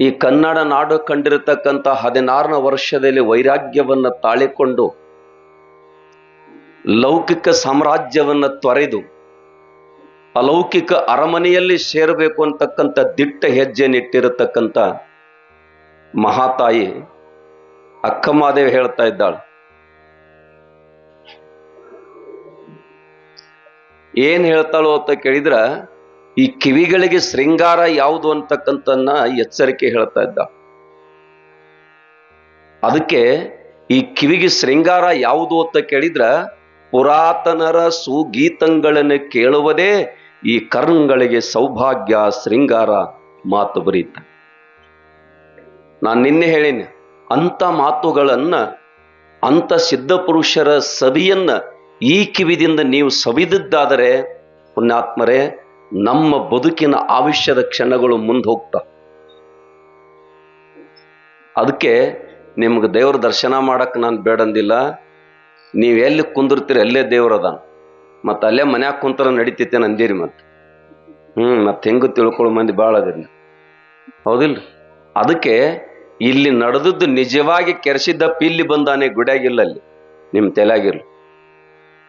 ಈ ಕನ್ನಡ ನಾಡು ಕಂಡಿರತಕ್ಕಂಥ ಹದಿನಾರನೇ ವರ್ಷದಲ್ಲಿ ವೈರಾಗ್ಯವನ್ನು ತಾಳಿಕೊಂಡು ಲೌಕಿಕ ಸಾಮ್ರಾಜ್ಯವನ್ನು ತೊರೆದು ಅಲೌಕಿಕ ಅರಮನೆಯಲ್ಲಿ ಸೇರಬೇಕು ಅಂತಕ್ಕಂಥ ದಿಟ್ಟ ಹೆಜ್ಜೆ ನಿಟ್ಟಿರತಕ್ಕಂಥ ಮಹಾತಾಯಿ ಅಕ್ಕಮಾದೇವಿ ಹೇಳ್ತಾ ಇದ್ದಾಳೆ. ಏನ್ ಹೇಳ್ತಾಳೋ ಅಂತ ಕೇಳಿದ್ರ ಈ ಕಿವಿಗಳಿಗೆ ಶೃಂಗಾರ ಯಾವುದು ಅಂತಕ್ಕಂಥನ್ನ ಎಚ್ಚರಿಕೆ ಹೇಳ್ತಾ ಇದ್ದ. ಅದಕ್ಕೆ ಈ ಕಿವಿಗೆ ಶೃಂಗಾರ ಯಾವುದು ಅಂತ ಕೇಳಿದ್ರ ಪುರಾತನರ ಸುಗೀತಗಳನ್ನು ಕೇಳುವುದೇ ಈ ಕರ್ಣಗಳಿಗೆ ಸೌಭಾಗ್ಯ ಶೃಂಗಾರ ಮಾತು ಬರೀತ. ನಾನು ನಿನ್ನೆ ಹೇಳಿನಿ ಅಂತ ಮಾತುಗಳನ್ನ ಅಂತ ಸಿದ್ಧ ಪುರುಷರ ಸವಿಯನ್ನ ಈ ಕಿವಿದಿಂದ ನೀವು ಸವಿದಿದ್ದಾದರೆ ಪುಣ್ಯಾತ್ಮರೇ ನಮ್ಮ ಬದುಕಿನ ಆವಿಷ್ಯದ ಕ್ಷಣಗಳು ಮುಂದೆ ಹೋಗ್ತಾ. ಅದಕ್ಕೆ ನಿಮ್ಗೆ ದೇವ್ರ ದರ್ಶನ ಮಾಡಕ್ಕೆ ನಾನು ಬೇಡಂದಿಲ್ಲ. ನೀವು ಎಲ್ಲಿ ಕುಂದಿರ್ತೀರಿ ಅಲ್ಲೇ ದೇವ್ರದ ಮತ್ತು ಅಲ್ಲೇ ಮನ್ಯಾಗ ಕುಂತರ ನಡಿತೈತೆ ಅಂದಿರಿ ಮತ್ತೆ. ಹ್ಞೂ ಮತ್ತೆ ಹೆಂಗು ತಿಳ್ಕೊಳ್ಳೋ ಮಂದಿ ಭಾಳ ಅದಿರಿ. ಹೌದಿಲ್ರಿ? ಅದಕ್ಕೆ ಇಲ್ಲಿ ನಡೆದದ್ದು ನಿಜವಾಗಿ ಕೆರೆಸಿದ್ದಪ್ಪ ಪಿಲ್ಲಿ ಬಂದಾನೆ ಗುಡಿಯಾಗಿಲ್ಲ ಅಲ್ಲಿ ನಿಮ್ಮ ತಲೆಯಾಗಿರ್ಲಿ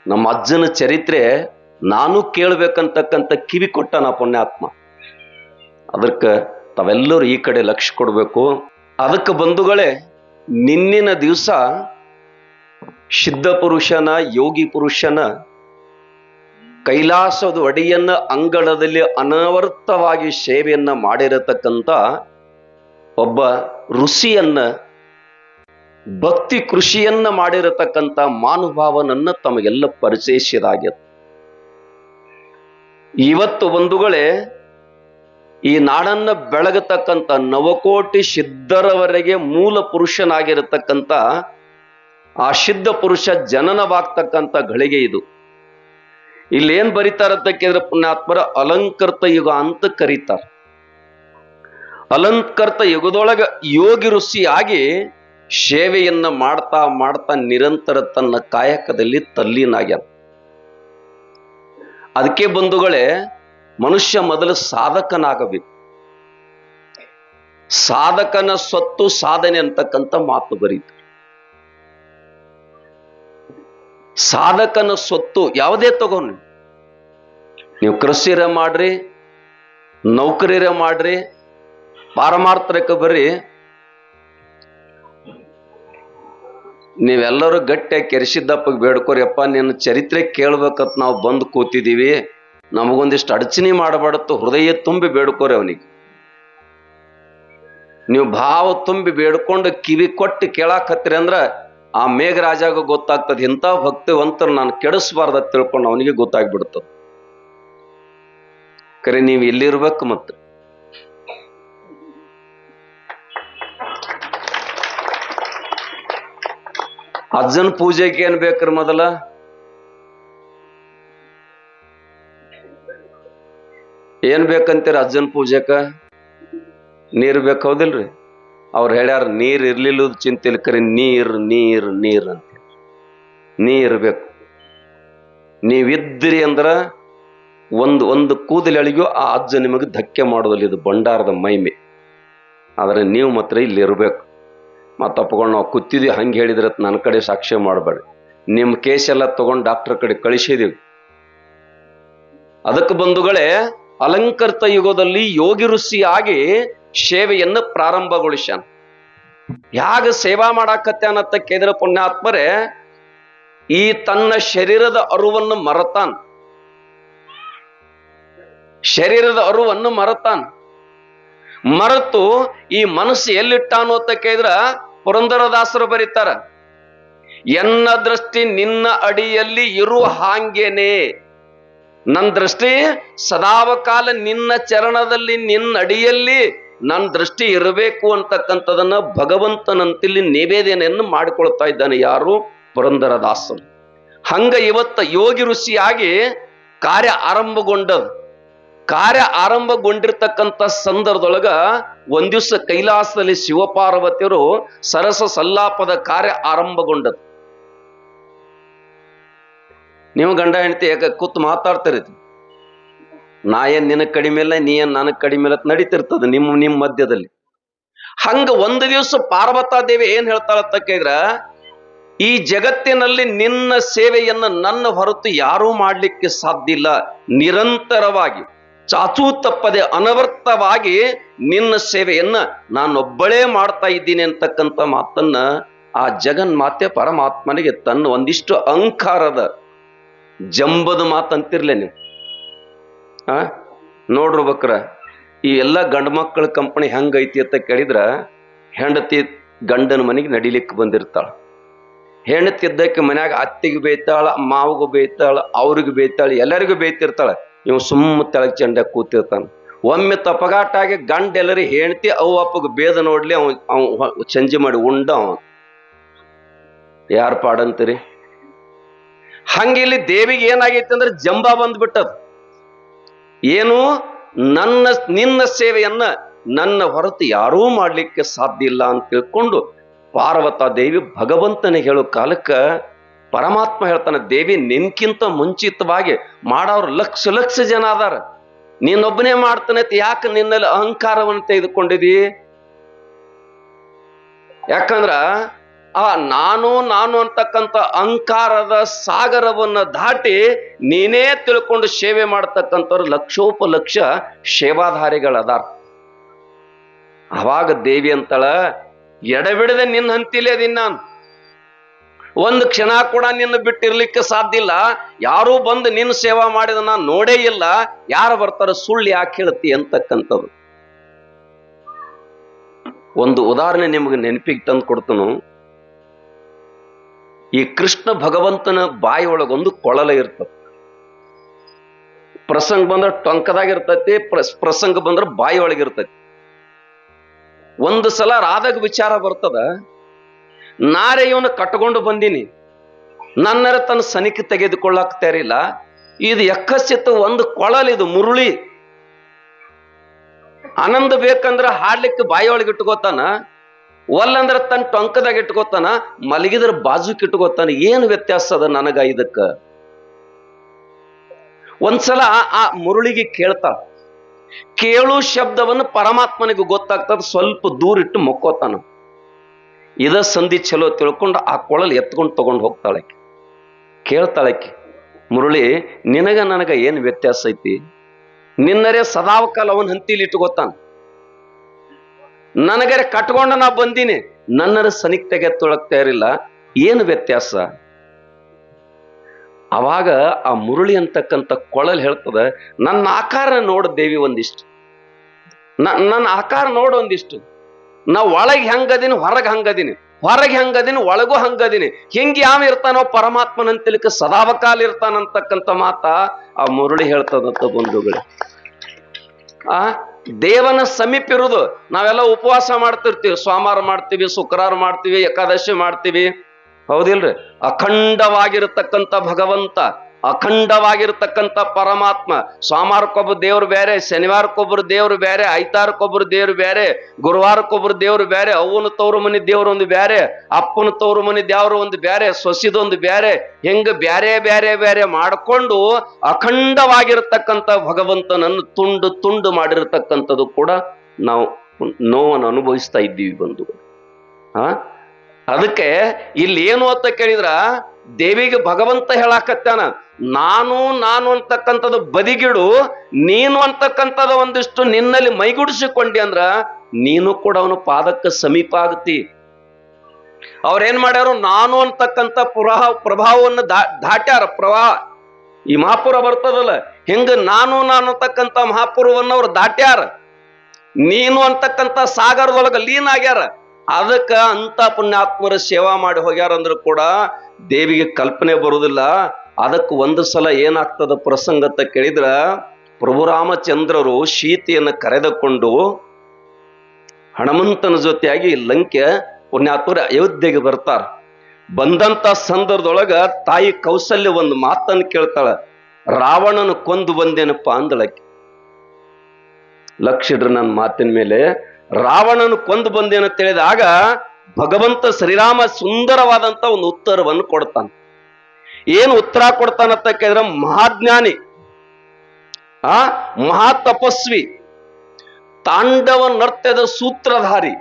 ನಮ್ಮ ಅಜ್ಜನ ಚರಿತ್ರೆ ನಾನು ಕೇಳ್ಬೇಕಂತಕ್ಕಂಥ ಕಿವಿ ಕೊಟ್ಟ ನಾ ಪುಣ್ಯಾತ್ಮ. ಅದಕ್ಕೆ ತಾವೆಲ್ಲರೂ ಈ ಕಡೆ ಲಕ್ಷ್ಯ ಕೊಡಬೇಕು. ಅದಕ್ಕೆ ಬಂಧುಗಳೇ, ನಿನ್ನಿನ ದಿವಸ ಸಿದ್ಧ ಪುರುಷನ, ಯೋಗಿ ಪುರುಷನ ಕೈಲಾಸದ ಒಡೆಯನ್ನ ಅಂಗಳದಲ್ಲಿ ಅನವರ್ತವಾಗಿ ಸೇವೆಯನ್ನ ಮಾಡಿರತಕ್ಕಂಥ ಒಬ್ಬ ಋಷಿಯನ್ನ, ಭಕ್ತಿ ಕೃಷಿಯನ್ನ ಮಾಡಿರತಕ್ಕಂಥ ಮಾನುಭಾವನನ್ನ ತಮಗೆಲ್ಲ ಪರಿಚಯಿಸಿದಾಗ್ಯದ ಇವತ್ತು ಬಂಧುಗಳೇ, ಈ ನಾಡನ್ನ ಬೆಳಗತಕ್ಕಂಥ ನವಕೋಟಿ ಸಿದ್ಧರವರೆಗೆ ಮೂಲ ಪುರುಷನಾಗಿರತಕ್ಕಂಥ ಆ ಸಿದ್ಧ ಪುರುಷ ಜನನವಾಗ್ತಕ್ಕಂಥ ಗಳಿಗೆ ಇದು. ಇಲ್ಲಿ ಏನ್ ಬರೀತಾರಂತ ಕೇಳಿದ್ರೆ ಪುಣ್ಯಾತ್ಮರ ಅಲಂಕೃತ ಯುಗ ಅಂತ ಕರೀತಾರ. ಅಲಂಕೃತ ಯುಗದೊಳಗ ಯೋಗಿ ಋಷಿಯಾಗಿ ಸೇವೆಯನ್ನ ಮಾಡ್ತಾ ಮಾಡ್ತಾ ನಿರಂತರ ತನ್ನ ಕಾಯಕದಲ್ಲಿ ತಲ್ಲೀನಾಗ್ಯಾನ. ಅದಕ್ಕೆ ಬಂಧುಗಳೇ, ಮನುಷ್ಯ ಮೊದಲು ಸಾಧಕನಾಗಬೇಕು. ಸಾಧಕನ ಸ್ವತ್ತು ಸಾಧನೆ ಅಂತಕ್ಕಂಥ ಮಾತು ಬರೀತು. ಸಾಧಕನ ಸ್ವತ್ತು ಯಾವುದೇ ತಗೊಂಡು ನೀವು ಕೃಷಿರ ಮಾಡ್ರಿ, ನೌಕರಿರ ಮಾಡ್ರಿ, ಪಾರಮಾರ್ಥಕ್ಕೆ ಬರ್ರಿ ನೀವೆಲ್ಲರೂ ಗಟ್ಟಿಯಾಗಿ ಕೆರೆಸಿದ್ದಪ್ಪಗೆ ಬೇಡ್ಕೋರಿಯಪ್ಪ, ನಿನ್ನ ಚರಿತ್ರೆ ಕೇಳ್ಬೇಕಂತ ನಾವು ಬಂದು ಕೂತಿದ್ದೀವಿ ನಮಗೊಂದಿಷ್ಟು ಅಡಚಣೆ ಮಾಡಬಾರ್ದು ಹೃದಯ ತುಂಬಿ ಬೇಡ್ಕೋರಿ ಅವನಿಗೆ. ನೀವು ಭಾವ ತುಂಬಿ ಬೇಡ್ಕೊಂಡು ಕಿವಿ ಕೊಟ್ಟು ಕೇಳಾಕತ್ತೀರಿ ಅಂದ್ರ ಆ ಮೇಘರಾಜಾಗ ಗೊತ್ತಾಗ್ತದೆ, ಇಂಥ ಭಕ್ತಿವಂತರು ನಾನು ಕೆಡಿಸ್ಬಾರ್ದ ತಿಳ್ಕೊಂಡು ಅವನಿಗೆ ಗೊತ್ತಾಗ್ಬಿಡ್ತದೆ. ಕರೆ, ನೀವು ಎಲ್ಲಿರ್ಬೇಕು ಮತ್ತೆ? ಅಜ್ಜನ ಪೂಜೆಗೆ ಏನ್ ಬೇಕ್ರಿ ಮೊದಲ? ಏನ್ ಬೇಕಂತೀರ ಅಜ್ಜನ ಪೂಜೆಕ? ನೀರ್ ಬೇಕು ಹೌದಿಲ್ರಿ? ಅವ್ರು ಹೇಳ್ಯಾರ, ನೀರ್ ಇರ್ಲಿಲ್ಲ ಚಿಂತಿಲ್ ಕರಿ, ನೀರ್ ನೀರ್ ನೀರ್ ಅಂತ. ನೀರ್ ಬೇಕು. ನೀವಿದ್ರಿ ಅಂದ್ರ ಒಂದು ಒಂದು ಕೂದಲೆಳಿಗೂ ಆ ಅಜ್ಜ ನಿಮಗೆ ಧಕ್ಕೆ ಮಾಡೋದಿಲ್ಲ ಇದು ಭಂಡಾರದ ಮೈಮೆ. ಆದ್ರೆ ನೀವು ಮಾತ್ರ ಇಲ್ಲಿ ಇರ್ಬೇಕು ಮತ್ತೆ ಅಪ್ಕೊಂಡು ನಾವು ಕುತ್ತಿದ್ವಿ ಹಂಗೆ ಹೇಳಿದ್ರೆ ನನ್ನ ಕಡೆ ಸಾಕ್ಷ್ಯ ಮಾಡಬೇಡಿ ನಿಮ್ಮ ಕೇಸ್ ಎಲ್ಲ ತಗೊಂಡು ಡಾಕ್ಟರ್ ಕಡೆ ಕಳಿಸಿದೀವಿ. ಅದಕ್ಕೆ ಬಂಧುಗಳೇ, ಅಲಂಕೃತ ಯುಗದಲ್ಲಿ ಯೋಗಿ ಋಷಿಯಾಗಿ ಸೇವೆಯನ್ನು ಪ್ರಾರಂಭಗೊಳಿಸ್ಯಾನ. ಯಾಗ ಸೇವಾ ಮಾಡಾಕತ್ಯಾನತ್ತ ಕೇಂದ್ರ ಪುಣ್ಯಾತ್ಮರೇ, ಈ ತನ್ನ ಶರೀರದ ಅರುವನ್ನು ಮರತಾನ್. ಶರೀರದ ಅರುವನ್ನು ಮರತಾನ್. ಮರತು ಈ ಮನಸ್ಸು ಎಲ್ಲಿಟ್ಟ ಅಂತ ಕೇಳಿದ್ರ ಪುರಂದರದಾಸರು ಬರೀತಾರ, ಎನ್ನ ದೃಷ್ಟಿ ನಿನ್ನ ಅಡಿಯಲ್ಲಿ ಇರು ಹಾಂಗೇನೆ? ನನ್ನ ದೃಷ್ಟಿ ಸದಾವಕಾಲ ನಿನ್ನ ಚರಣದಲ್ಲಿ, ನಿನ್ನ ಅಡಿಯಲ್ಲಿ ನನ್ನ ದೃಷ್ಟಿ ಇರಬೇಕು ಅಂತಕ್ಕಂಥದನ್ನ ಭಗವಂತನಂತಿಲ್ಲಿ ನಿವೇದನೆಯನ್ನು ಮಾಡಿಕೊಳ್ತಾ ಇದ್ದಾನೆ ಯಾರು? ಪುರಂದರದಾಸರು ಹಂಗ ಇವತ್ತ ಯೋಗಿ ಋಷಿಯಾಗಿ ಕಾರ್ಯ ಆರಂಭಗೊಂಡದು ಕಾರ್ಯ ಆರಂಭಗೊಂಡಿರ್ತಕ್ಕಂಥ ಸಂದರ್ಭದೊಳಗ ಒಂದ್ ದಿವಸ ಕೈಲಾಸದಲ್ಲಿ ಶಿವಪಾರ್ವತಿಯರು ಸರಸ ಸಲ್ಲಾಪದ ಕಾರ್ಯ ಆರಂಭಗೊಂಡದ್ದು ನೀವು ಗಂಡ ಹೆಂಡತಿ ಯಾಕ ಕೂತ್ ಮಾತಾಡ್ತಿರಿ ನಾ ಏನ್ ನಿನಗ್ ಕಡಿಮೆ ಇಲ್ಲ, ನೀ ಏನ್ ನನಗ್ ಕಡಿಮೆ ಇಲ್ಲ ನಡೀತಿರ್ತದ ನಿಮ್ಮ ನಿಮ್ಮ ಮಧ್ಯದಲ್ಲಿ. ಹಂಗ ಒಂದು ದಿವಸ ಪಾರ್ವತಾ ದೇವಿ ಏನ್ ಹೇಳ್ತಾಳಂತ ಕೇಳಿದ್ರ, ಈ ಜಗತ್ತಿನಲ್ಲಿ ನಿನ್ನ ಸೇವೆಯನ್ನು ನನ್ನ ಹೊರತು ಯಾರೂ ಮಾಡಲಿಕ್ಕೆ ಸಾಧ್ಯ ಇಲ್ಲ. ನಿರಂತರವಾಗಿ. ಚಾಚೂ ತಪ್ಪದೆ ಅನವರ್ತವಾಗಿ ನಿನ್ನ ಸೇವೆಯನ್ನ ನಾನೊಬ್ಬಳೇ ಮಾಡ್ತಾ ಇದ್ದೀನಿ ಅಂತಕ್ಕಂಥ ಮಾತನ್ನ ಆ ಜಗನ್ಮಾತೆ ಪರಮಾತ್ಮನಿಗೆ ತನ್ನ ಒಂದಿಷ್ಟು ಅಹಂಕಾರದ ಜಂಬದ ಮಾತಂತಿರ್ಲೆ ನೀವು. ಆ? ನೋಡ್ರು ಬಕ್ರ, ಈ ಎಲ್ಲ ಗಂಡು ಮಕ್ಕಳ ಕಂಪನಿ ಹೆಂಗೈತಿ ಅಂತ ಕೇಳಿದ್ರ ಹೆಂಡತಿ ಗಂಡನ ಮನೆಗೆ ನಡಿಲಿಕ್ಕೆ ಬಂದಿರ್ತಾಳ. ಹೆಂಡತಿ ಇದ್ದಕ್ಕೆ ಮನ್ಯಾಗ ಅತ್ತಿಗೆ ಬೇಯ್ತಾಳ, ಮಾವಗೂ ಬೇಯ್ತಾಳ, ಅವ್ರಿಗೂ ಬೇಯ್ತಾಳ, ಎಲ್ಲರಿಗೂ ಬೇಯ್ತಿರ್ತಾಳ. ಇವ್ ಸುಮ್ಮ ತೆಳಗ್ ಚಂಡ ಕೂತಿರ್ತಾನೆ. ಒಮ್ಮೆ ತಪಗಾಟಾಗಿ ಗಂಡೆಲ್ಲರಿ ಹೆಂಡತಿ ಅವು ಅಪ್ಪಗೆ ಬೇದ ನೋಡ್ಲಿ ಅವ್ ಅವ್ ಚಂಜಿ ಮಾಡಿ ಉಂಡ ಅವ. ಯಾರ್ ಪಾಡಂತೀರಿ? ಹಂಗ ಇಲ್ಲಿ ದೇವಿಗೆ ಏನಾಗೈತೆ ಅಂದ್ರೆ ಜಂಬ ಬಂದ್ಬಿಟ್ಟದ. ಏನು? ನನ್ನ ನಿನ್ನ ಸೇವೆಯನ್ನ ನನ್ನ ಹೊರತು ಯಾರೂ ಮಾಡಲಿಕ್ಕೆ ಸಾಧ್ಯ ಇಲ್ಲ ಅಂತ ತಿಳ್ಕೊಂಡು ಪಾರ್ವತ ದೇವಿ ಭಗವಂತನಿಗೆ ಹೇಳೋ ಕಾಲಕ್ಕ ಪರಮಾತ್ಮ ಹೇಳ್ತಾನೆ, ದೇವಿ, ನಿನ್ಕಿಂತ ಮುಂಚಿತವಾಗಿ ಮಾಡೋರು ಲಕ್ಷ ಲಕ್ಷ ಜನ ಅದಾರ. ನೀನೊಬ್ಬನೇ ಮಾಡ್ತಾನೆ ಯಾಕೆ ನಿನ್ನಲ್ಲಿ ಅಹಂಕಾರವನ್ನು ತೆಗೆದುಕೊಂಡಿದಿ? ಯಾಕಂದ್ರ, ಆ ನಾನು ನಾನು ಅಂತಕ್ಕಂಥ ಅಹಂಕಾರದ ಸಾಗರವನ್ನ ದಾಟಿ ನೀನೇ ತಿಳ್ಕೊಂಡು ಸೇವೆ ಮಾಡತಕ್ಕಂಥವ್ರು ಲಕ್ಷೋಪಲಕ್ಷ ಸೇವಾಧಾರಿಗಳದಾರ. ಅವಾಗ ದೇವಿ ಅಂತಳ, ಎಡಬಿಡದೆ ನಿನ್ನ ಹಂತಿಲೇ ಅದೀನಿ ನಾನು. ಒಂದು ಕ್ಷಣ ಕೂಡ ನಿನ್ನ ಬಿಟ್ಟಿರ್ಲಿಕ್ಕೆ ಸಾಧ್ಯ ಇಲ್ಲ. ಯಾರೂ ಬಂದು ನಿನ್ನ ಸೇವಾ ಮಾಡಿದ ನೋಡೇ ಇಲ್ಲ. ಯಾರು ಬರ್ತಾರ ಸುಳ್ಳು ಯಾಕೆ ಹೇಳ್ತಿ ಅಂತಕ್ಕಂಥದ್ದು. ಒಂದು ಉದಾಹರಣೆ ನಿಮಗೆ ನೆನಪಿಗೆ ತಂದು ಕೊಡ್ತನು. ಈ ಕೃಷ್ಣ ಭಗವಂತನ ಬಾಯಿಯೊಳಗೊಂದು ಕೊಳಲ ಇರ್ತದೆ. ಪ್ರಸಂಗ ಬಂದ್ರೆ ಟೊಂಕದಾಗಿರ್ತೈತಿ ಪ್ರಸ್- ಪ್ರಸಂಗ ಬಂದ್ರೆ ಬಾಯಿ ಒಂದು ಸಲ ರಾಧಾಗ ವಿಚಾರ ಬರ್ತದ. ನಾರೇ ಇವನು ಕಟ್ಕೊಂಡು ಬಂದೀನಿ. ನನ್ನರ ತನ್ನ ಸನಿಕೆ ತೆಗೆದುಕೊಳ್ಳಕ್ ತಯಾರಿಲ್ಲ ಇದು ಎಕ್ಕಸಿತ್ತು ಒಂದು ಕೊಳಲ್ ಇದು, ಮುರುಳಿ. ಆನಂದ ಬೇಕಂದ್ರ ಹಾಡ್ಲಿಕ್ಕೆ ಬಾಯಿ ಒಳಗೆ ಇಟ್ಕೋತಾನ. ಒಲ್ಲಂದ್ರ ತನ್ನ ಟೊಂಕದಾಗ ಇಟ್ಕೋತಾನ. ಮಲಗಿದ್ರ ಬಾಜುಕ್ ಇಟ್ಕೋತಾನ. ಏನು ವ್ಯತ್ಯಾಸ ಅದ ನನಗ ಇದಕ್ಕ? ಒಂದ್ಸಲ ಆ ಮುರುಳಿಗೆ ಕೇಳ್ತಾಳ. ಕೇಳು ಶಬ್ದವನ್ನು ಪರಮಾತ್ಮನಿಗೆ ಗೊತ್ತಾಗ್ತದ. ಸ್ವಲ್ಪ ದೂರಿಟ್ಟು ಮಕ್ಕೋತಾನ. ಇದ ಸಂಧಿ ಚಲೋ ತಿಳ್ಕೊಂಡು ಆ ಕೊಳಲ್ ಎತ್ಕೊಂಡು ತಗೊಂಡು ಹೋಗ್ತಾಳಕ್ಕೆ ಕೇಳ್ತಾಳಕ್ಕೆ ಮುರುಳಿ, ನಿನಗ ನನಗ ಏನ್ ವ್ಯತ್ಯಾಸ ಐತಿ? ನಿನ್ನರೇ ಸದಾವಕಾಲ ಅವನ್ ಹಂತಿಲಿ ಇಟ್ಕೋತಾನ ನನಗರೆ ಕಟ್ಕೊಂಡ ನಾ ಬಂದೀನಿ, ನನ್ನರ ಸನಿಕ್ ತೆಗೆತ್ತೊಳಗ್ ಇರಲಿಲ್ಲ ಏನು ವ್ಯತ್ಯಾಸ? ಅವಾಗ ಆ ಮುರುಳಿ ಅಂತಕ್ಕಂಥ ಕೊಳಲ್ ಹೇಳ್ತದ, ನನ್ನ ಆಕಾರ ನೋಡು ದೇವಿ ಒಂದಿಷ್ಟು. ನನ್ನ ಆಕಾರ ನೋಡು ಒಂದಿಷ್ಟು. ನಾ ಒಳಗೆ ಹೆಂಗದೀನಿ, ಹೊರಗೆ ಹಂಗದೀನಿ. ಹೊರಗೆ ಹೆಂಗದೀನಿ, ಒಳಗೂ ಹಂಗದೀನಿ. ಹೆಂಗೆ ಯಾವ ಇರ್ತಾನೋ ಪರಮಾತ್ಮನಂತ ಸದಾವಕಾಲ ಇರ್ತಾನಂತಕ್ಕಂಥ ಮಾತ ಆ ಮುರುಳಿ ಹೇಳ್ತದಂತ ಬಂಧುಗಳು. ಆ, ದೇವನ ಸಮೀಪ ಇರುದು. ನಾವೆಲ್ಲ ಉಪವಾಸ ಮಾಡ್ತಿರ್ತೀವಿ. ಸೋಮವಾರ ಮಾಡ್ತೀವಿ, ಶುಕ್ರವಾರ ಮಾಡ್ತೀವಿ, ಏಕಾದಶಿ ಮಾಡ್ತೀವಿ. ಹೌದಿಲ್ರಿ? ಅಖಂಡವಾಗಿರತಕ್ಕಂಥ ಭಗವಂತ. ಅಖಂಡವಾಗಿರ್ತಕ್ಕಂಥ ಪರಮಾತ್ಮ. ಸೋಮವಾರಕ್ಕೊಬ್ಬರು ದೇವ್ರು ಬೇರೆ, ಶನಿವಾರಕ್ಕೊಬ್ರು ದೇವ್ರು ಬೇರೆ, ಐತಾರಕ್ಕೊಬ್ರು ದೇವ್ರು ಬೇರೆ, ಗುರುವಾರಕ್ಕೊಬ್ರು ದೇವ್ರು ಬೇರೆ ಅವನ ತವ್ರ ಮನೆ ದೇವ್ರು ಒಂದು ಬೇರೆ, ಅಪ್ಪನ ತವ್ರ ಮನೆ ದೇವ್ರು ಒಂದು ಬೇರೆ, ಸೊಸಿದೊಂದು ಬೇರೆ, ಹೆಂಗ ಬ್ಯಾರೆ ಬ್ಯಾರೆ ಬ್ಯಾರೆ ಮಾಡಿಕೊಂಡು ಅಖಂಡವಾಗಿರ್ತಕ್ಕಂಥ ಭಗವಂತನನ್ನು ತುಂಡು ತುಂಡು ಮಾಡಿರ್ತಕ್ಕಂಥದ್ದು ಕೂಡ ನಾವು ನೋವನ್ನು ಅನುಭವಿಸ್ತಾ ಇದ್ದೀವಿ ಬಂದು ಹಾ ಅದಕ್ಕೆ ಇಲ್ಲಿ ಏನು ಅಂತ ಕೇಳಿದ್ರ, ದೇವಿಗೆ ಭಗವಂತ ಹೇಳಾಕತ್ತಾನ ನಾನು ನಾನು ಅಂತಕ್ಕಂಥದ್ದು ಬದಿಗಿಡು, ನೀನು ಅಂತಕ್ಕಂಥದ್ದು ಒಂದಿಷ್ಟು ನಿನ್ನಲ್ಲಿ ಮೈಗೂಡಿಸಿಕೊಂಡಿ ಅಂದ್ರ ನೀನು ಕೂಡ ಅವನು ಪಾದಕ್ಕೆ ಸಮೀಪ ಆಗತಿ ಅವ್ರೇನ್ ಮಾಡ್ಯಾರು? ನಾನು ಅಂತಕ್ಕಂಥ ಪುರಹ, ಪ್ರಭಾವವನ್ನು ದಾಟ್ಯಾರ. ಪ್ರವಾಹ ಈ ಮಹಾಪುರ ಬರ್ತದಲ್ಲ, ಹಿಂಗ ನಾನು ನಾನು ಅಂತಕ್ಕಂಥ ಮಹಾಪುರವನ್ನು ಅವ್ರು ದಾಟ್ಯಾರ. ನೀನು ಅಂತಕ್ಕಂಥ ಸಾಗರದೊಳಗ ಲೀನ್ ಆಗ್ಯಾರ. ಅದಕ್ಕ ಅಂತ ಪುಣ್ಯಾತ್ಮರ ಸೇವಾ ಮಾಡಿ ಹೋಗ್ಯಾರ ಅಂದ್ರೂ ಕೂಡ ದೇವಿಗೆ ಕಲ್ಪನೆ ಬರುವುದಿಲ್ಲ ಅದಕ್ಕೆ ಒಂದು ಸಲ ಏನಾಗ್ತದ ಪ್ರಸಂಗ ಅಂತ ಕೇಳಿದ್ರ ಪ್ರಭು ರಾಮಚಂದ್ರರು ಸೀತೆಯನ್ನು ಕರೆದುಕೊಂಡು ಹಣಮಂತನ ಜೊತೆಯಾಗಿ ಲಂಕೆ, ಪುಣ್ಯಾತ್ಮರ ಅಯೋಧ್ಯೆಗೆ ಬರ್ತಾರ. ಬಂದಂತ ಸಂದರ್ಭದೊಳಗ ತಾಯಿ ಕೌಸಲ್ಯ ಒಂದು ಮಾತನ್ನು ಕೇಳ್ತಾಳ, ರಾವಣನ ಕೊಂದು ಬಂದೇನಪ್ಪ ಅಂದಳಕ್ಕೆ ಲಕ್ಷಿಡ್ರ ನನ್ನ ಮಾತಿನ ಮೇಲೆ ರಾವಣನ ಕೊಂದು ಬಂದೇನಂತ ಹೇಳಿದಾಗ ಭಗವಂತ ಶ್ರೀರಾಮ ಸುಂದರವಾದಂತ ಒಂದು ಉತ್ತರವನ್ನು ಕೊಡ್ತಾನೆ. ಏನು ಉತ್ತರ ಕೊಡ್ತಾನಂತ ಕೇಳಿದ್ರೆ ಮಹಾಜ್ಞಾನಿ, ಆ ಮಹಾ ತಪಸ್ವಿ ತಾಂಡವ ನರ್ತ್ಯದ ಸೂತ್ರಧಾರಿ,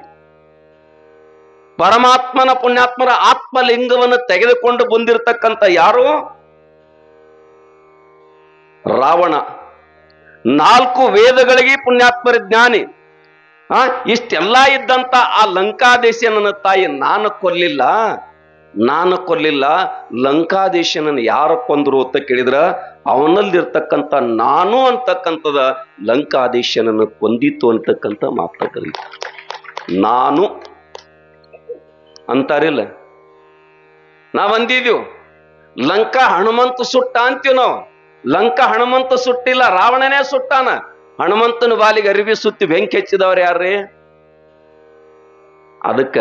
ಪರಮಾತ್ಮನ ಪುಣ್ಯಾತ್ಮರ ಆತ್ಮಲಿಂಗವನ್ನು ತೆಗೆದುಕೊಂಡು ಬಂದಿರತಕ್ಕಂತ ಯಾರು? ರಾವಣ. ನಾಲ್ಕು ವೇದಗಳಿಗೆ ಪುಣ್ಯಾತ್ಮರ ಜ್ಞಾನಿ. ಆ, ಇಷ್ಟೆಲ್ಲ ಇದ್ದಂತ ಆ ಲಂಕಾದೇಶನ ತಾಯಿ ನಾನು ಕೊಲ್ಲಿಲ್ಲ. ನಾನು ಕೊಲ್ಲಿಲ್ಲ, ಲಂಕಾದೇಶನನ್ನು ಯಾರ ಕೊಂದ್ರು ಅಂತ ಕೇಳಿದ್ರ, ಅವನಲ್ಲಿರ್ತಕ್ಕಂಥ ನಾನು ಅಂತಕ್ಕಂಥದ ಲಂಕಾದೇಶನನ್ನು ಕೊಂದಿತ್ತು ಅಂತಕ್ಕಂಥ ಮಾತ ಕರೀತಾರೆ ನಾನು ಅಂತಾರಿಲ್ಲ. ನಾವು ಅಂದಿದ್ದೀವಿ ಲಂಕಾ ಹನುಮಂತ ಸುಟ್ಟ ಅಂತೀವಿ ನಾವು. ಲಂಕಾ ಹನುಮಂತ ಸುಟ್ಟಿಲ್ಲ, ರಾವಣನೇ ಸುಟ್ಟಾನ. ಹನುಮಂತನ ಬಾಲಿಗೆ ಅರಿವಿ ಸುತ್ತಿ ಬೆಂಕಿ ಹಚ್ಚಿದವ್ರು ಯಾರ್ರಿ? ಅದಕ್ಕ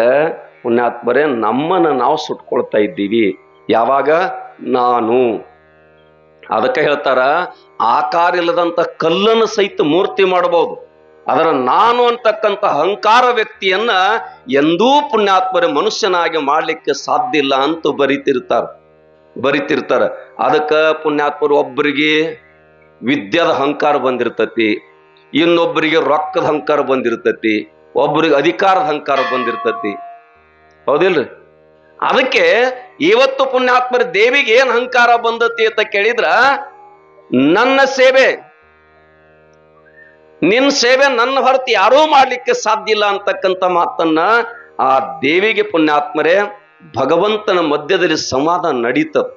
ಪುಣ್ಯಾತ್ಮರೇ ನಮ್ಮನ್ನ ನಾವು ಸುಟ್ಕೊಳ್ತಾ ಇದ್ದೀವಿ. ಯಾವಾಗ? ನಾನು. ಅದಕ್ಕೆ ಹೇಳ್ತಾರ ಆಕಾರ ಇಲ್ಲದಂತ ಕಲ್ಲನ್ನು ಸಹಿತ ಮೂರ್ತಿ ಮಾಡಬಹುದು. ಅದರ ನಾನು ಅಂತಕ್ಕಂಥ ಅಹಂಕಾರ ವ್ಯಕ್ತಿಯನ್ನ ಎಂದೂ ಪುಣ್ಯಾತ್ಮರ ಮನುಷ್ಯನಾಗಿ ಮಾಡ್ಲಿಕ್ಕೆ ಸಾಧ್ಯ ಇಲ್ಲ ಅಂತ ಬರಿತಿರ್ತಾರ. ಬರಿತಿರ್ತಾರ. ಅದಕ್ಕೆ ಪುಣ್ಯಾತ್ಮರು ಒಬ್ಬರಿಗೆ ವಿದ್ಯಾದ ಅಹಂಕಾರ ಬಂದಿರ್ತತಿ, ಇನ್ನೊಬ್ಬರಿಗೆ ರೊಕ್ಕದ ಅಹಂಕಾರ ಬಂದಿರ್ತತಿ, ಒಬ್ಬರಿಗೆ ಅಧಿಕಾರದ ಅಹಂಕಾರ ಬಂದಿರ್ತತಿ. ಹೌದಿಲ್ರಿ? ಅದಕ್ಕೆ ಇವತ್ತು ಪುಣ್ಯಾತ್ಮರ ದೇವಿಗೆ ಏನ್ ಅಹಂಕಾರ ಬಂದತಿ ಅಂತ ಕೇಳಿದ್ರ, ನನ್ನ ಸೇವೆ, ನಿನ್ ಸೇವೆ ನನ್ನ ಹೊರತು ಯಾರೂ ಮಾಡ್ಲಿಕ್ಕೆ ಸಾಧ್ಯ ಇಲ್ಲ ಅಂತಕ್ಕಂಥ ಮಾತನ್ನ ಆ ದೇವಿಗೆ ಪುಣ್ಯಾತ್ಮರೇ ಭಗವಂತನ ಮಧ್ಯದಲ್ಲಿ ಸಂವಾದ ನಡೀತದ.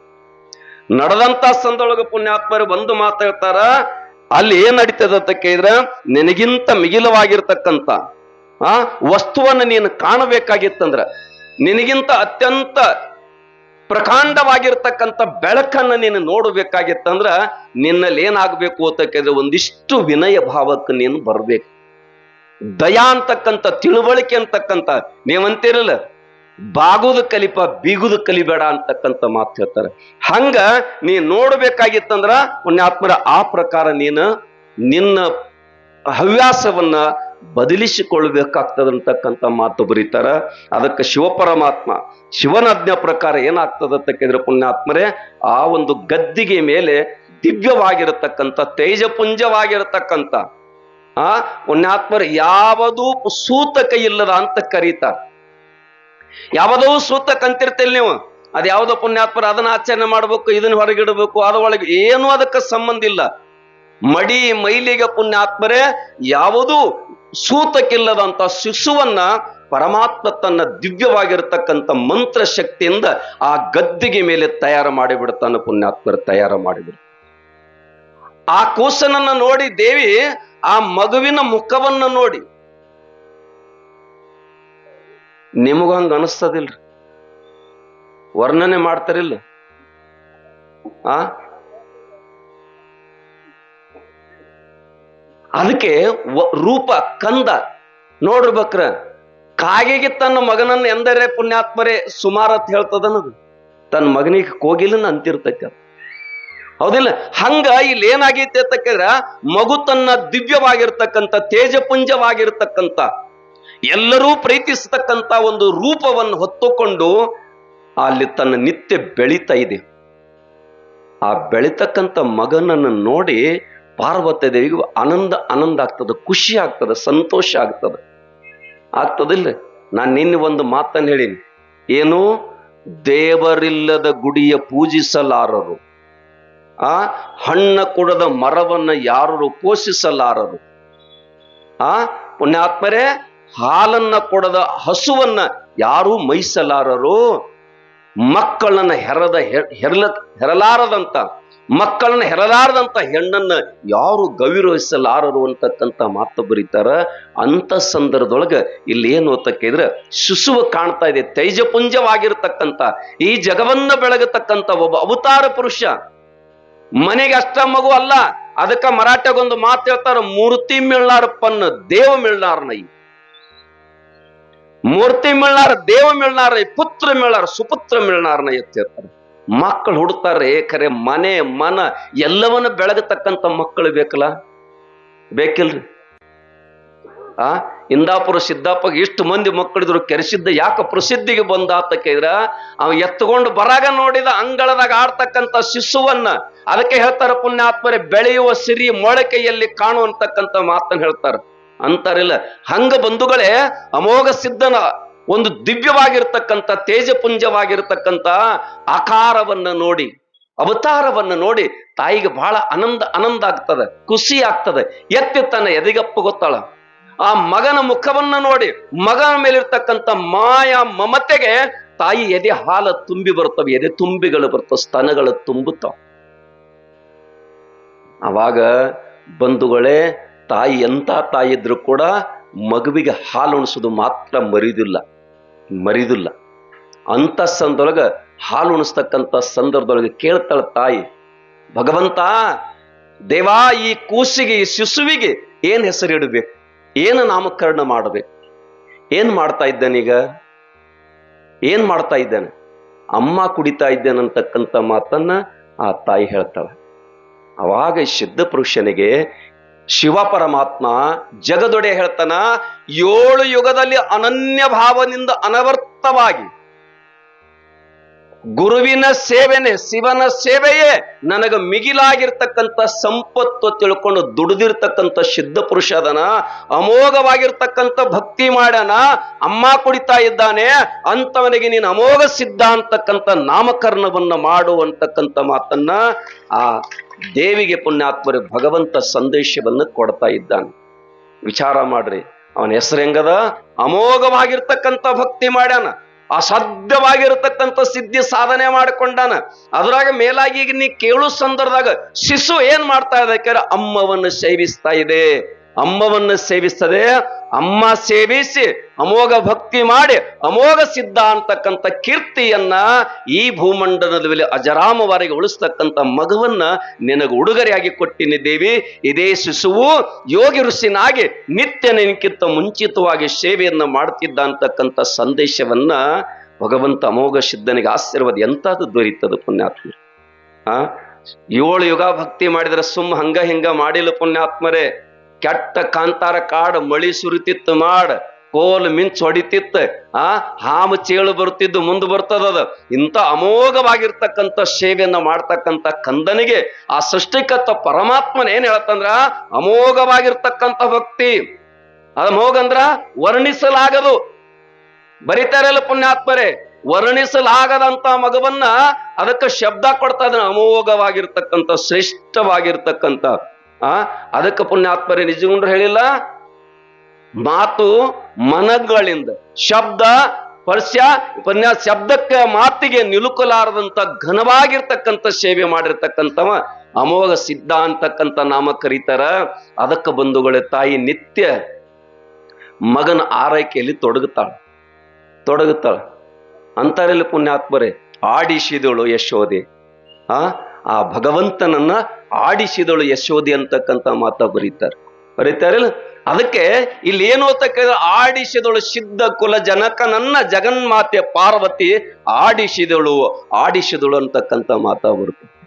ನಡೆದಂತ ಸಂದೊಳಗ ಪುಣ್ಯಾತ್ಮರು ಒಂದು ಮಾತಾಡ್ತಾರ ಅಲ್ಲಿ ಏನ್ ನಡೀತದ ಅಂತ ಕೇಳಿದ್ರ, ನಿನಗಿಂತ ಮಿಗಿಲವಾಗಿರ್ತಕ್ಕಂಥ, ಆ, ವಸ್ತುವನ್ನು ನೀನು ಕಾಣಬೇಕಾಗಿತ್ತಂದ್ರ ನಿನಗಿಂತ ಅತ್ಯಂತ ಪ್ರಕಾಂಡವಾಗಿರ್ತಕ್ಕಂಥ ಬೆಳಕನ್ನು ನೀನು ನೋಡಬೇಕಾಗಿತ್ತಂದ್ರ ನಿನ್ನಲ್ಲಿ ಏನಾಗಬೇಕು ಅಂತ ಕೇಳಿದ್ರೆ ಒಂದಿಷ್ಟು ವಿನಯ ಭಾವಕ್ಕೆ ನೀನು ಬರಬೇಕು. ದಯಾ ಅಂತಕ್ಕಂಥ, ತಿಳುವಳಿಕೆ ಅಂತಕ್ಕಂಥ, ನೀವಂತಿರಲ್ಲ, ಬಾಗುದು ಕಲಿಪ, ಬೀಗುದು ಕಲಿಬೇಡ ಅಂತಕ್ಕಂಥ ಮಾತು ಹೇಳ್ತಾರೆ. ಹಂಗ ನೀ ನೋಡ್ಬೇಕಾಗಿತ್ತಂದ್ರ ಪುಣ್ಯಾತ್ಮರ ಆ ಪ್ರಕಾರ ನೀನು ನಿನ್ನ ಹವ್ಯಾಸವನ್ನ ಬದಲಿಸಿಕೊಳ್ಬೇಕಾಗ್ತದಂತಕ್ಕಂಥ ಮಾತು ಬರೀತಾರ. ಅದಕ್ಕೆ ಶಿವಪರಮಾತ್ಮ ಶಿವನಾಜ್ಞಾ ಪ್ರಕಾರ ಏನಾಗ್ತದ ಕೇಳಿದ್ರೆ ಪುಣ್ಯಾತ್ಮರೇ, ಆ ಒಂದು ಗದ್ದಿಗೆ ಮೇಲೆ ದಿವ್ಯವಾಗಿರತಕ್ಕಂಥ, ತೇಜಪುಂಜವಾಗಿರತಕ್ಕಂಥ, ಆ, ಪುಣ್ಯಾತ್ಮರು ಯಾವುದೂ ಸೂತಕ ಇಲ್ಲದ ಅಂತ ಕರೀತಾರ. ಯಾವುದೋ ಸೂತಕ ಅಂತಿರ್ತೀರಿ ನೀವು. ಅದ್ ಯಾವುದೋ ಪುಣ್ಯಾತ್ಮರ ಅದನ್ನ ಆಚರಣೆ ಮಾಡ್ಬೇಕು, ಇದನ್ನ ಹೊರಗಿಡಬೇಕು ಅದರೊಳಗೆ ಏನು ಅದಕ್ಕೆ ಸಂಬಂಧ ಇಲ್ಲ. ಮಡಿ ಮೈಲಿಗೆ ಪುಣ್ಯಾತ್ಮರೇ, ಯಾವುದೂ ಸೂತಕ್ಕಿಲ್ಲದಂತ ಶಿಶುವನ್ನ ಪರಮಾತ್ಮ ತನ್ನ ದಿವ್ಯವಾಗಿರ್ತಕ್ಕಂಥ ಮಂತ್ರ ಶಕ್ತಿಯಿಂದ ಆ ಗದ್ದಿಗೆ ಮೇಲೆ ತಯಾರು ಮಾಡಿಬಿಡ್ತಾನೆ ಪುಣ್ಯಾತ್ಮರು, ತಯಾರು ಮಾಡಿಬಿಡ್ತಾನೆ. ಆ ಕೂಸನನ್ನ ನೋಡಿ ದೇವಿ ಆ ಮಗುವಿನ ಮುಖವನ್ನ ನೋಡಿ. ನಿಮಗ ಹಂಗ ಅನಿಸ್ತದಿಲ್ರಿ? ವರ್ಣನೆ ಮಾಡ್ತಾರಿಲ್ಲ? ಆ? ಅದಕ್ಕೆ ರೂಪ, ಕಂದ. ನೋಡ್ಬೇಕ್ರ ಕಾಗೆಗೆ ತನ್ನ ಮಗನನ್ನ ಎಂದರೆ ಪುಣ್ಯಾತ್ಮರೇ ಸುಮಾರು ಅಂತ ಹೇಳ್ತದನದು. ತನ್ನ ಮಗನಿಗೆ ಕೋಗಿಲನ್ನ ಅಂತಿರ್ತೈತೆ ಅದು. ಹೌದಿಲ್ಲ? ಹಂಗ ಇಲ್ಲಿ ಏನಾಗೈತೆ ಅಂತ ಕೇಳಿದ್ರ, ಮಗು ತನ್ನ ದಿವ್ಯವಾಗಿರ್ತಕ್ಕಂಥ, ತೇಜಪುಂಜವಾಗಿರ್ತಕ್ಕಂಥ, ಎಲ್ಲರೂ ಪ್ರೀತಿಸ್ತಕ್ಕಂಥ ಒಂದು ರೂಪವನ್ನು ಹೊತ್ತುಕೊಂಡು ಅಲ್ಲಿ ತನ್ನ ನಿತ್ಯ ಬೆಳೀತಾ ಇದೆ. ಆ ಬೆಳಿತಕ್ಕಂಥ ಮಗನನ್ನು ನೋಡಿ ಪಾರ್ವತಿ ದೇವಿಗೂ ಆನಂದ ಆನಂದ ಆಗ್ತದೆ, ಖುಷಿ ಆಗ್ತದೆ, ಸಂತೋಷ ಆಗ್ತದೆ. ಆಗ್ತದಿಲ್ಲ ನಾನು ನಿನ್ನೆ ಒಂದು ಮಾತನ್ನು ಹೇಳೀನಿ. ಏನು ದೇವರಿಲ್ಲದ ಗುಡಿಯ ಪೂಜಿಸಲಾರರು, ಆ, ಹಣ್ಣ ಕೊಡದ ಮರವನ್ನು ಯಾರು ಪೋಷಿಸಲಾರರು, ಆ, ಪುಣ್ಯಾತ್ಮರೇ, ಹಾಲನ್ನ ಕೊಡದ ಹಸುವನ್ನ ಯಾರೂ ಮೈಸಲಾರರು ಮಕ್ಕಳನ್ನ ಹೆರದ ಹೆರಲ, ಹೆರಲಾರದಂತ ಮಕ್ಕಳನ್ನ ಹೆರಲಾರದಂತ ಹೆಣ್ಣನ್ನ ಯಾರು ಗೌರವಿಸಲಾರರು ಅಂತಕ್ಕಂಥ ಮಾತು ಬರೀತಾರ? ಅಂತ ಸಂದರ್ಭದೊಳಗ ಇಲ್ಲಿ ಏನು ಕೇಳಿದ್ರೆ ಶುಶುವ ಕಾಣ್ತಾ ಇದೆ ತೈಜಪುಂಜವಾಗಿರ್ತಕ್ಕಂಥ ಈ ಜಗವನ್ನ ಬೆಳಗತಕ್ಕಂಥ ಒಬ್ಬ ಅವತಾರ ಪುರುಷ. ಮನೆಗೆ ಅಷ್ಟ ಮಗು ಅಲ್ಲ, ಅದಕ್ಕ ಮರಾಠಗೊಂದು ಮಾತು ಹೇಳ್ತಾರ, ಮೂರ್ತಿ ಮಿಳ್ನಾರ ಪನ್ನ ದೇವ ಮಿಳ್ನಾರ ನೈ. ಮೂರ್ತಿ ಮಿಳ್ನಾರ ದೇವ ಮಿಳ್ನಾರ ಪುತ್ರ ಮಿಳ್ನಾರ ಸುಪುತ್ರ ಮಿಳ್ನಾರನ ಎತ್ತಿರ್ತಾರೆ ಮಕ್ಕಳು ಹುಡ್ತಾರೆ ಖರೆ ಮನೆ, ಮನ ಎಲ್ಲವನ್ನ ಬೆಳಗತಕ್ಕಂಥ ಮಕ್ಕಳು ಬೇಕಲ್ಲ? ಬೇಕಿಲ್ರಿ? ಆ? ಇಂದಾಪುರ ಸಿದ್ದಾಪಗ ಇಷ್ಟು ಮಂದಿ ಮಕ್ಕಳಿದ್ರು ಕೆರೆಸಿದ್ದ ಯಾಕೆ ಪ್ರಸಿದ್ಧಿಗೆ ಬಂದ ಅಂತ ಕೇಳಿದ್ರ, ಅವ ಎತ್ತುಕೊಂಡು ಬರಾಗ ನೋಡಿದ ಅಂಗಳದಾಗ ಆಡ್ತಕ್ಕಂಥ ಶಿಶುವನ್ನ, ಅದಕ್ಕೆ ಹೇಳ್ತಾರ ಪುಣ್ಯಾತ್ಮರೆ, ಬೆಳೆಯುವ ಸಿರಿ ಮೊಳಕೆಯಲ್ಲಿ ಕಾಣುವಂತಕ್ಕಂಥ ಮಾತನ್ನ ಹೇಳ್ತಾರ. ಅಂತಾರಿಲ್ಲ. ಹಂಗ ಬಂಧುಗಳೇ, ಅಮೋಘ ಸಿದ್ಧನ ಒಂದು ದಿವ್ಯವಾಗಿರ್ತಕ್ಕಂಥ, ತೇಜಪುಂಜವಾಗಿರ್ತಕ್ಕಂಥ ಆಕಾರವನ್ನ ನೋಡಿ, ಅವತಾರವನ್ನ ನೋಡಿ ತಾಯಿಗೆ ಬಹಳ ಆನಂದ ಆನಂದ ಆಗ್ತದೆ, ಖುಷಿ ಆಗ್ತದೆ. ಎತ್ತಿ ತನ್ನ ಎದೆಗಪ್ಪ ಗೊತ್ತಾಳ ಆ ಮಗನ ಮುಖವನ್ನ ನೋಡಿ ಮಗನ ಮೇಲಿರ್ತಕ್ಕಂಥ ಮಾಯ ಮಮತೆಗೆ ತಾಯಿ ಎದೆ ಹಾಲ ತುಂಬಿ ಬರ್ತವೆ ಎದೆ ತುಂಬಿಗಳು ಬರ್ತವೆ ಸ್ತನಗಳು ತುಂಬುತ್ತವೆ. ಅವಾಗ ಬಂಧುಗಳೇ, ತಾಯಿ ಎಂಥ ತಾಯಿ ಇದ್ರು ಕೂಡ ಮಗುವಿಗೆ ಹಾಲು ಉಣಿಸೋದು ಮಾತ್ರ ಮರಿದಿಲ್ಲ ಮರಿದಿಲ್ಲ. ಅಂತ ಸಂದೊಳಗ ಹಾಲು ಉಣಿಸ್ತಕ್ಕಂಥ ಸಂದರ್ಭದೊಳಗೆ ಕೇಳ್ತಾಳ ತಾಯಿ, ಭಗವಂತ, ದೇವಾ, ಈ ಕೂಸಿಗೆ, ಈ ಶಿಶುವಿಗೆ ಏನ್ ಹೆಸರಿಡಬೇಕು ಏನು ನಾಮಕರಣ ಮಾಡಬೇಕು ಏನ್ ಮಾಡ್ತಾ ಇದ್ದಾನೀಗ ಏನ್ ಮಾಡ್ತಾ ಇದ್ದಾನೆ? ಅಮ್ಮ ಕುಡಿತಾ ಇದ್ದೇನೆ ಅಂತಕ್ಕಂಥ ಮಾತನ್ನ ಆ ತಾಯಿ ಹೇಳ್ತಾಳೆ. ಅವಾಗ ಸಿದ್ಧ ಪುರುಷನಿಗೆ ಶಿವ ಪರಮಾತ್ಮ ಜಗದೊಡೆ ಹೇಳ್ತಾನ ಏಳು ಯುಗದಲ್ಲಿ ಅನನ್ಯ ಭಾವದಿಂದ ಅನವರ್ತವಾಗಿ ಗುರುವಿನ ಸೇವೆನೆ, ಶಿವನ ಸೇವೆಯೇ ನನಗ ಮಿಗಿಲಾಗಿರ್ತಕ್ಕಂಥ ಸಂಪತ್ತು ತಿಳ್ಕೊಂಡು ದುಡಿದಿರ್ತಕ್ಕಂಥ ಸಿದ್ಧ ಪುರುಷ ಅದನ, ಅಮೋಘವಾಗಿರ್ತಕ್ಕಂಥ ಭಕ್ತಿ ಮಾಡನ ಅಮ್ಮ ಕುಡಿತಾ ಇದ್ದಾನೆ ಅಂತವನಿಗೆ ನೀನು ಅಮೋಘ ಸಿದ್ಧ ಅಂತಕ್ಕಂಥ ನಾಮಕರಣವನ್ನ ಮಾಡು ಅಂತಕ್ಕಂಥ ಮಾತನ್ನ ಆ ದೇವಿಗೆ ಪುಣ್ಯಾತ್ಮರು ಭಗವಂತ ಸಂದೇಶವನ್ನು ಕೊಡ್ತಾ ಇದ್ದಾನೆ. ವಿಚಾರ ಮಾಡ್ರಿ, ಅವನ ಹೆಸರು ಹೆಂಗದ? ಅಮೋಘವಾಗಿರ್ತಕ್ಕಂಥ ಭಕ್ತಿ ಮಾಡ್ಯಾನ. ಅಸಾಧ್ಯವಾಗಿರತಕ್ಕಂಥ ಸಿದ್ಧಿ ಸಾಧನೆ ಮಾಡಿಕೊಂಡಾನ. ಅದ್ರಾಗ ಮೇಲಾಗಿ ಈಗ ನೀ ಕೇಳು ಸಂದರ್ಭದಾಗ ಶಿಶು ಏನ್ ಮಾಡ್ತಾ ಇದೆ? ಅಮ್ಮವನ್ನು ಸೇವಿಸ್ತಾ ಇದೆ. ಅಮ್ಮವನ್ನು ಸೇವಿಸ್ತದೆ. ಅಮ್ಮ ಸೇವಿಸಿ, ಅಮೋಘ ಭಕ್ತಿ ಮಾಡಿ, ಅಮೋಘ ಸಿದ್ಧ ಅಂತಕ್ಕಂಥ ಕೀರ್ತಿಯನ್ನ ಈ ಭೂಮಂಡಲದ ಅಜರಾಮವಾರಿಗೆ ಉಳಿಸ್ತಕ್ಕಂಥ ಮಗುವನ್ನ ನಿನಗೆ ಉಡುಗೊರೆಯಾಗಿ ಕೊಟ್ಟಿನಿದ್ದೇವಿ ಇದೇ ಶಿಶುವು ಯೋಗಿ ಋಷಿನಾಗಿ ನಿತ್ಯ ನಿನಕ್ಕಿಂತ ಮುಂಚಿತವಾಗಿ ಸೇವೆಯನ್ನ ಮಾಡ್ತಿದ್ದ ಅಂತಕ್ಕಂಥ ಸಂದೇಶವನ್ನ ಭಗವಂತ ಅಮೋಘ ಸಿದ್ಧನಿಗೆ ಆಶೀರ್ವಾದ ಎಂತಾದ್ರು ದೊರೀತದ ಪುಣ್ಯಾತ್ಮ ಆ? ಏಳು ಯುಗ ಭಕ್ತಿ ಮಾಡಿದ್ರೆ ಸುಮ್ಮ ಹಂಗ ಹಿಂಗ ಮಾಡಿಲ್ಲ ಪುಣ್ಯಾತ್ಮರೇ. ಕೆಟ್ಟ ಕಾಂತಾರ ಕಾಡ ಮಳಿ ಸುರಿತಿತ್ತು ಮಾಡ, ಕೋಲ್ ಮಿಂಚ್ ಹೊಡಿತಿತ್ತ. ಆ, ಹಾಮ ಚೇಳು ಬರ್ತಿದ್ದು ಮುಂದೆ ಬರ್ತದದ ಇಂಥ ಅಮೋಘವಾಗಿರ್ತಕ್ಕಂಥ ಸೇವೆಯನ್ನ ಮಾಡ್ತಕ್ಕಂಥ ಕಂದನಿಗೆ ಆ ಸೃಷ್ಟಿಕತ್ತ ಪರಮಾತ್ಮನ ಏನ್ ಹೇಳತ್ತಂದ್ರ ಅಮೋಘವಾಗಿರ್ತಕ್ಕಂಥ ಭಕ್ತಿ. ಅಮೋಘ ಅಂದ್ರ ವರ್ಣಿಸಲಾಗದು. ಬರಿತಾರಲ್ಲ ಪುಣ್ಯಾತ್ಮರೇ, ವರ್ಣಿಸಲಾಗದಂತ ಮಗವನ್ನ ಅದಕ್ಕೆ ಶಬ್ದ ಕೊಡ್ತಾ ಇದ್ದಾನೆ ಅಮೋಘವಾಗಿರ್ತಕ್ಕಂಥ, ಶ್ರೇಷ್ಠವಾಗಿರ್ತಕ್ಕಂಥ. ಆ? ಅದಕ್ಕೆ ಪುಣ್ಯಾತ್ಮರೇ ನಿಜಗುಂಡ್ರು ಹೇಳಿಲ್ಲ? ಮಾತು ಮನಗಳಿಂದ, ಶಬ್ದ ಸ್ಪರ್ಶ ಉಪನ್ಯಾಸ, ಶಬ್ದಕ್ಕೆ ಮಾತಿಗೆ ನಿಲುಕಲಾರದಂತ ಘನವಾಗಿರ್ತಕ್ಕಂಥ ಸೇವೆ ಮಾಡಿರ್ತಕ್ಕಂಥವ ಅಮೋಘ ಸಿದ್ಧ ಅಂತಕ್ಕಂಥ ನಾಮ ಕರೀತಾರ. ಅದಕ್ಕೆ ಬಂಧುಗಳ, ತಾಯಿ ನಿತ್ಯ ಮಗನ ಆರೈಕೆಯಲ್ಲಿ ತೊಡಗುತ್ತಾಳ. ತೊಡಗುತ್ತಾಳ. ಅಂತಾರೆಲ್ಲ ಪುಣ್ಯಾತ್ಮರೇ, ಆಡಿಸಿದಳು ಯಶೋದೆ ಆ? ಆ ಭಗವಂತನನ್ನ ಆಡಿಸಿದಳು ಯಶೋಧಿ ಅಂತಕ್ಕಂತ ಮಾತ ಬರೀತಾರೆ. ಬರೀತಾರಲ್ಲ? ಅದಕ್ಕೆ ಇಲ್ಲಿ ಏನು ಅಂತ ಕೇಳಿದ್ರೆ ಆಡಿಸಿದಳು ಸಿದ್ಧ ಕುಲ ಜನಕನನ್ನ ಜಗನ್ಮಾತೆ ಪಾರ್ವತಿ ಆಡಿಸಿದಳು ಆಡಿಸಿದಳು ಅಂತಕ್ಕಂತ ಮಾತಾ ಬರುತ್ತೆ.